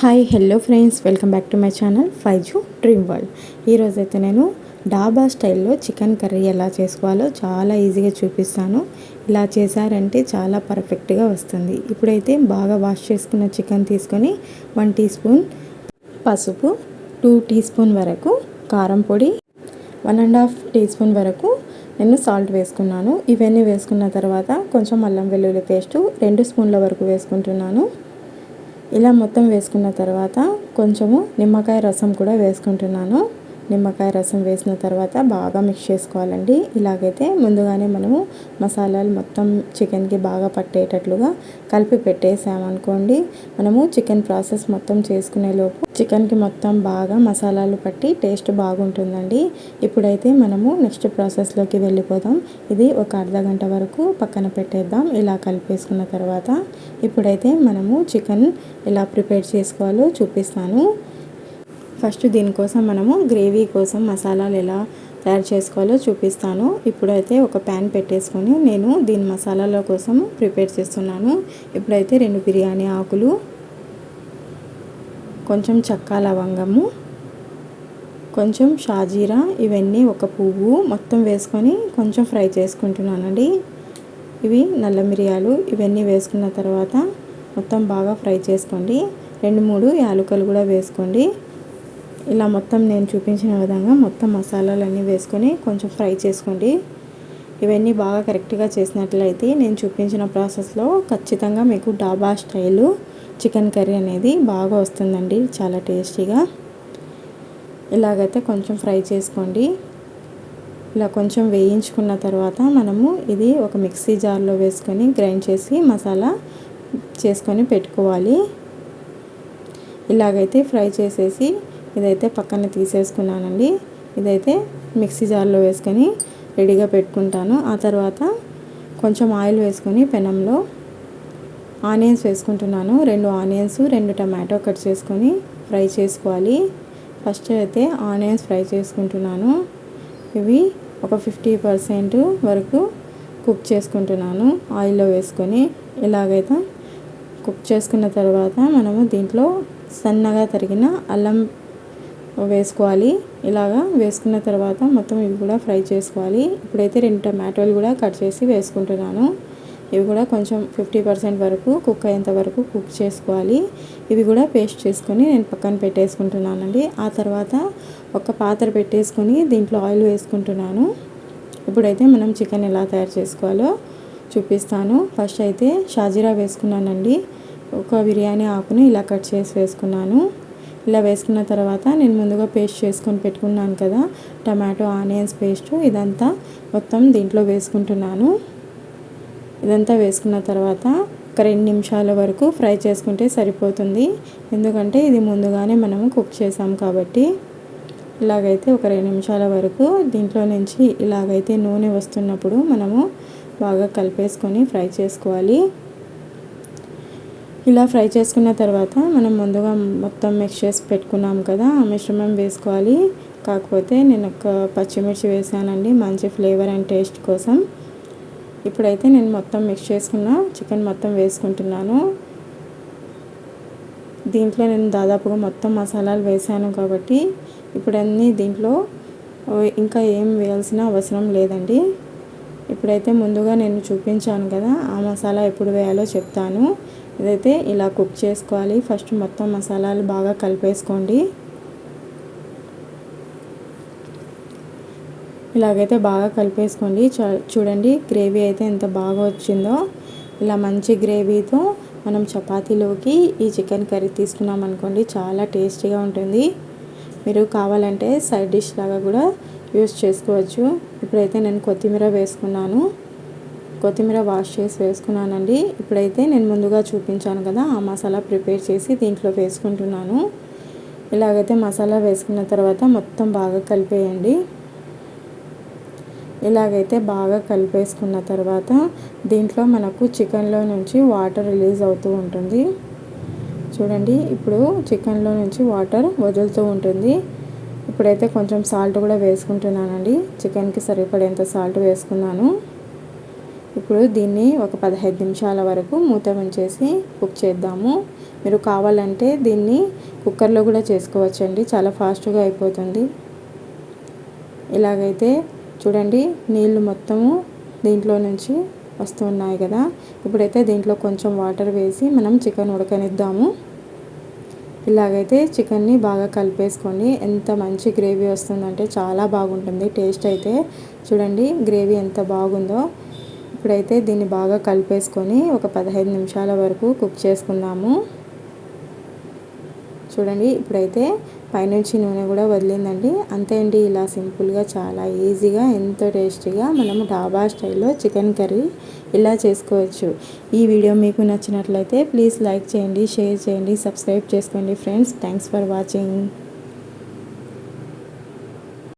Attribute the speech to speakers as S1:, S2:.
S1: Hi hello friends. Welcome back to my channel Faizu dream world. ఈరోజైతే నేను డాబా స్టైల్లో చికెన్ కర్రీ ఎలా చేసుకోవాలో చాలా ఈజీగా చూపిస్తాను. ఇలా చేశారంటే చాలా పర్ఫెక్ట్గా వస్తుంది. ఇప్పుడైతే బాగా వాష్ చేసుకున్న చికెన్ తీసుకొని వన్ టీ స్పూన్ పసుపు టూ టీ స్పూన్ వరకు కారం పొడి one and half teaspoon వరకు నేను సాల్ట్ వేసుకున్నాను. ఇవన్నీ వేసుకున్న తర్వాత కొంచెం అల్లం వెల్లుల్లి పేస్టు రెండు స్పూన్ల వరకు వేసుకుంటున్నాను. ఇలా మొత్తం వేసుకున్న తర్వాత కొంచెము నిమ్మకాయ రసం కూడా వేసుకుంటున్నాను. నిమ్మకాయ రసం వేసిన తర్వాత బాగా మిక్స్ చేసుకోవాలండి. ఇలాగైతే ముందుగానే మనము మసాలాలు మొత్తం చికెన్కి బాగా పట్టేటట్లుగా కలిపి పెట్టేసామనుకోండి మనము చికెన్ ప్రాసెస్ మొత్తం చేసుకునేలోపు చికెన్కి మొత్తం బాగా మసాలాలు పట్టి టేస్ట్ బాగుంటుందండి. ఇప్పుడైతే మనము నెక్స్ట్ ప్రాసెస్లోకి వెళ్ళిపోదాం. ఇది ఒక అర్ధ గంట వరకు పక్కన పెట్టేద్దాం. ఇలా కలిపేసుకున్న తర్వాత ఇప్పుడైతే మనము చికెన్ ఎలా ప్రిపేర్ చేసుకోవాలో చూపిస్తాను. ఫస్ట్ దీనికోసం మనము గ్రేవీ కోసం మసాలాలు ఎలా తయారు చేసుకోవాలో చూపిస్తాను. ఇప్పుడైతే ఒక ప్యాన్ పెట్టేసుకొని నేను దీని మసాలాల కోసం ప్రిపేర్ చేస్తున్నాను. ఇప్పుడైతే రెండు బిర్యానీ ఆకులు కొంచెం చక్కా లవంగము కొంచెం షాజీరా ఇవన్నీ ఒక పువ్వు మొత్తం వేసుకొని కొంచెం ఫ్రై చేసుకుంటున్నానండి. ఇవి నల్ల మిరియాలు ఇవన్నీ వేసుకున్న తర్వాత మొత్తం బాగా ఫ్రై చేసుకోండి. రెండు మూడు యాలకులు కూడా వేసుకోండి. ఇలా మొత్తం నేను చూపించిన విధంగా మొత్తం మసాలాలన్నీ వేసుకొని కొంచెం ఫ్రై చేసుకోండి. ఇవన్నీ బాగా కరెక్ట్గా చేసినట్లయితే నేను చూపించిన ప్రాసెస్లో ఖచ్చితంగా మీకు డాబా స్టైలు చికెన్ కర్రీ అనేది బాగా వస్తుందండి చాలా టేస్టీగా. ఇలాగైతే కొంచెం ఫ్రై చేసుకోండి. ఇలా కొంచెం వేయించుకున్న తర్వాత మనము ఇది ఒక మిక్సీ జార్లో వేసుకొని గ్రైండ్ చేసి మసాలా చేసుకొని పెట్టుకోవాలి. ఇలాగైతే ఫ్రై చేసేసి ఇదైతే పక్కన తీసేసుకున్నానండి. ఇదైతే మిక్సీ జార్లో వేసుకొని రెడీగా పెట్టుకుంటాను. ఆ తర్వాత కొంచెం ఆయిల్ వేసుకొని పెనంలో ఆనియన్స్ వేసుకుంటున్నాను. రెండు ఆనియన్స్ రెండు టమాటో కట్ చేసుకొని ఫ్రై చేసుకోవాలి. ఫస్ట్ అయితే ఆనియన్స్ ఫ్రై చేసుకుంటున్నాను. ఇవి ఒక ఫిఫ్టీ పర్సెంట్ వరకు కుక్ చేసుకుంటున్నాను. ఆయిల్లో వేసుకొని ఇలాగైతే కుక్ చేసుకున్న తర్వాత మనము దీంట్లో సన్నగా తరిగిన అల్లం వేసుకోవాలి. ఇలాగా వేసుకున్న తర్వాత మొత్తం ఇవి కూడా ఫ్రై చేసుకోవాలి. ఇప్పుడైతే రెండు టమాటోలు కూడా కట్ చేసి వేసుకుంటున్నాను. ఇవి కూడా కొంచెం ఫిఫ్టీ పర్సెంట్ వరకు కుక్ అయ్యేంత వరకు కుక్ చేసుకోవాలి. ఇవి కూడా పేస్ట్ చేసుకొని నేను పక్కన పెట్టేసుకుంటున్నానండి. ఆ తర్వాత ఒక పాత్ర పెట్టేసుకొని దీంట్లో ఆయిల్ వేసుకుంటున్నాను. ఇప్పుడైతే మనం చికెన్ ఎలా తయారు చేసుకోవాలో చూపిస్తాను. ఫస్ట్ అయితే షాజీరా వేసుకున్నానండి. ఒక బిర్యానీ ఆకుని ఇలా కట్ చేసి వేసుకున్నాను. ఇలా వేసుకున్న తర్వాత నేను ముందుగా పేస్ట్ చేసుకొని పెట్టుకున్నాను కదా టమాటో ఆనియన్స్ పేస్ట్ ఇదంతా మొత్తం దీంట్లో వేసుకుంటున్నాను. ఇదంతా వేసుకున్న తర్వాత ఒక రెండు నిమిషాల వరకు ఫ్రై చేసుకుంటే సరిపోతుంది. ఎందుకంటే ఇది ముందుగానే మనము కుక్ చేసాం కాబట్టి ఇలాగైతే ఒక రెండు నిమిషాల వరకు దీంట్లో నుంచి ఇలాగైతే నూనె వస్తున్నప్పుడు మనము బాగా కలిపేసుకొని ఫ్రై చేసుకోవాలి. ఇలా ఫ్రై చేసుకున్న తర్వాత మనం ముందుగా మొత్తం మిక్స్ చేసి పెట్టుకున్నాం కదా ఆ మిశ్రమం వేసుకోవాలి. కాకపోతే నేను ఒక పచ్చిమిర్చి వేసానండి మంచి ఫ్లేవర్ అండ్ టేస్ట్ కోసం. ఇప్పుడైతే నేను మొత్తం మిక్స్ చేసుకున్న చికెన్ మొత్తం వేసుకుంటున్నాను. దీంట్లో నేను దాదాపుగా మొత్తం మసాలాలు వేసాను కాబట్టి ఇప్పుడు అన్నీ దీంట్లో ఇంకా ఏం వేయాల్సిన అవసరం లేదండి. ఇప్పుడైతే ముందుగా నేను చూపించాను కదా ఆ మసాలా ఎప్పుడు వేయాలో చెప్తాను. ఇదైతే ఇలా కుక్ చేసుకోవాలి. ఫస్ట్ మొత్తం మసాలాలు బాగా కలిపేసుకోండి. ఇలాగైతే బాగా కలిపేసుకోండి. చూడండి గ్రేవీ అయితే ఎంత బాగా వచ్చిందో. ఇలా మంచి గ్రేవీతో మనం చపాతీలోకి ఈ చికెన్ కర్రీ తీసుకున్నాం అనుకోండి చాలా టేస్టీగా ఉంటుంది. మీరు కావాలంటే సైడ్ డిష్ లాగా కూడా యూస్ చేసుకోవచ్చు. ఇప్పుడైతే నేను కొత్తిమీర వేసుకున్నాను. కొత్తిమీర వాష్ చేసి వేసుకున్నానండి. ఇప్పుడైతే నేను ముందుగా చూపించాను కదా ఆ మసాలా ప్రిపేర్ చేసి దీంట్లో వేసుకుంటున్నాను. ఇలాగైతే మసాలా వేసుకున్న తర్వాత మొత్తం బాగా కలిపేయండి. ఇలాగైతే బాగా కలిపేసుకున్న తర్వాత దీంట్లో మనకు చికెన్లో నుంచి వాటర్ రిలీజ్ అవుతూ ఉంటుంది. చూడండి ఇప్పుడు చికెన్లో నుంచి వాటర్ వదులుతూ ఉంటుంది. ఇప్పుడైతే కొంచెం సాల్ట్ కూడా వేసుకుంటున్నానండి. చికెన్కి సరిపడేంత సాల్ట్ వేసుకున్నాను. ఇప్పుడు దీన్ని ఒక పదహైదు నిమిషాల వరకు మూత ఉంచేసి కుక్ చేద్దాము. మీరు కావాలంటే దీన్ని కుక్కర్లో కూడా చేసుకోవచ్చండి. చాలా ఫాస్ట్గా అయిపోతుంది. ఇలాగైతే చూడండి నీళ్ళు మొత్తము దీంట్లో నుంచి వస్తున్నాయి కదా. ఇప్పుడైతే దీంట్లో కొంచెం వాటర్ వేసి మనం చికెన్ ఉడకనిద్దాము. ఇలాగైతే చికెన్ని బాగా కలిపేసుకోండి ఎంత మంచి గ్రేవీ వస్తుందంటే చాలా బాగుంటుంది. టేస్ట్ అయితే చూడండి గ్రేవీ ఎంత బాగుందో. ఇప్పుడైతే దీన్ని బాగా కలిపేసుకొని ఒక పదహైదు నిమిషాల వరకు కుక్ చేసుకుందాము. చూడండి ఇప్పుడైతే పైనుంచి నూనె కూడా వదిలిందండి. అంతే అండి ఇలా సింపుల్గా చాలా ఈజీగా ఎంతో టేస్టీగా మనము డాబా స్టైల్లో చికెన్ కర్రీ ఇలా చేసుకోవచ్చు. ఈ వీడియో మీకు నచ్చినట్లయితే ప్లీజ్ లైక్ చేయండి షేర్ చేయండి సబ్స్క్రైబ్ చేసుకోండి ఫ్రెండ్స్. Thanks for watching.